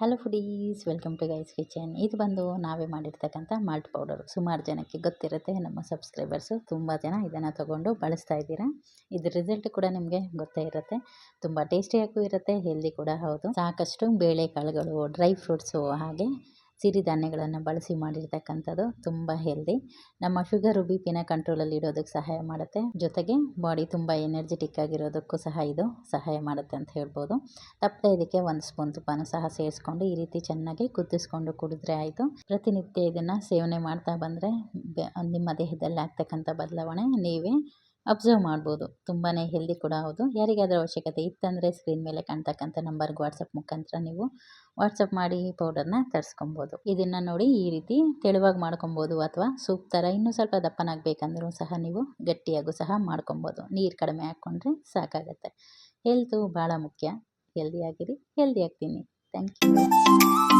Hello foodies, welcome to guys kitchen. ಇದು ಬಂದು ನಾವೇ ಮಾಡಿರ್ತಕ್ಕಂಥ ಮಾಲ್ಟ್ ಪೌಡರು. ಸುಮಾರು ಜನಕ್ಕೆ ಗೊತ್ತಿರುತ್ತೆ, ನಮ್ಮ ಸಬ್ಸ್ಕ್ರೈಬರ್ಸು ತುಂಬ ಜನ ಇದನ್ನು ತೊಗೊಂಡು ಬಳಸ್ತಾ ಇದ್ದೀರಾ. ಇದ್ರ ರಿಸಲ್ಟ್ ಕೂಡ ನಿಮಗೆ ಗೊತ್ತೇ ಇರುತ್ತೆ. ತುಂಬ ಟೇಸ್ಟಿಯಾಗೂ ಇರುತ್ತೆ ಹೆಲ್ದಿ ಕೂಡ ಹೌದು. ಸಾಕಷ್ಟು ಬೇಳೆಕಾಳುಗಳು ಡ್ರೈ ಫ್ರೂಟ್ಸು ಹಾಗೆ ಸಿರಿಧಾನ್ಯಗಳನ್ನು ಬಳಸಿ ಮಾಡಿರ್ತಕ್ಕಂಥದ್ದು ತುಂಬ ಹೆಲ್ದಿ ನಮ್ಮ ಶುಗರು ಬಿ ಪಿನ ಕಂಟ್ರೋಲಲ್ಲಿ ಇಡೋದಕ್ಕೆ ಸಹಾಯ ಮಾಡುತ್ತೆ. ಜೊತೆಗೆ ಬಾಡಿ ತುಂಬ ಎನರ್ಜೆಟಿಕ್ ಆಗಿರೋದಕ್ಕೂ ಸಹ ಇದು ಸಹಾಯ ಮಾಡುತ್ತೆ ಅಂತ ಹೇಳ್ಬೋದು. ತಪ್ಪದೆ ಇದಕ್ಕೆ ಒಂದು ಸ್ಪೂನ್ ತುಪ್ಪನ ಸಹ ಸೇರಿಸ್ಕೊಂಡು ಈ ರೀತಿ ಚೆನ್ನಾಗಿ ಕುದಿಸ್ಕೊಂಡು ಕುಡಿದ್ರೆ ಆಯಿತು. ಪ್ರತಿನಿತ್ಯ ಇದನ್ನು ಸೇವನೆ ಮಾಡ್ತಾ ಬಂದರೆ ನಿಮ್ಮ ದೇಹದಲ್ಲಿ ಆಗ್ತಕ್ಕಂಥ ಬದಲಾವಣೆ ನೀವೇ ಅಬ್ಸರ್ವ್ ಮಾಡ್ಬೋದು. ತುಂಬಾ ಹೆಲ್ದಿ ಕೂಡ ಹೌದು. ಯಾರಿಗಾದ್ರೂ ಅವಶ್ಯಕತೆ ಇತ್ತಂದರೆ ಸ್ಕ್ರೀನ್ ಮೇಲೆ ಕಾಣ್ತಕ್ಕಂಥ ನಂಬರ್ಗೆ ವಾಟ್ಸಪ್ ಮುಖಾಂತರ ನೀವು ವಾಟ್ಸಪ್ ಮಾಡಿ ಪೌಡರ್ನ ತರಿಸ್ಕೊಬೋದು. ಇದನ್ನು ನೋಡಿ ಈ ರೀತಿ ತೆಳುವಾಗಿ ಮಾಡ್ಕೊಬೋದು ಅಥವಾ ಸೂಪ್ ಥರ ಇನ್ನೂ ಸ್ವಲ್ಪ ದಪ್ಪನಾಗಬೇಕಂದ್ರೂ ಸಹ ನೀವು ಗಟ್ಟಿಯಾಗೂ ಸಹ ಮಾಡ್ಕೊಬೋದು. ನೀರು ಕಡಿಮೆ ಹಾಕ್ಕೊಂಡ್ರೆ ಸಾಕಾಗತ್ತೆ. ಹೆಲ್ತು ಭಾಳ ಮುಖ್ಯ. ಹೆಲ್ದಿಯಾಗಿರಿ ಹೆಲ್ದಿ ಆಗ್ತೀನಿ. Thank you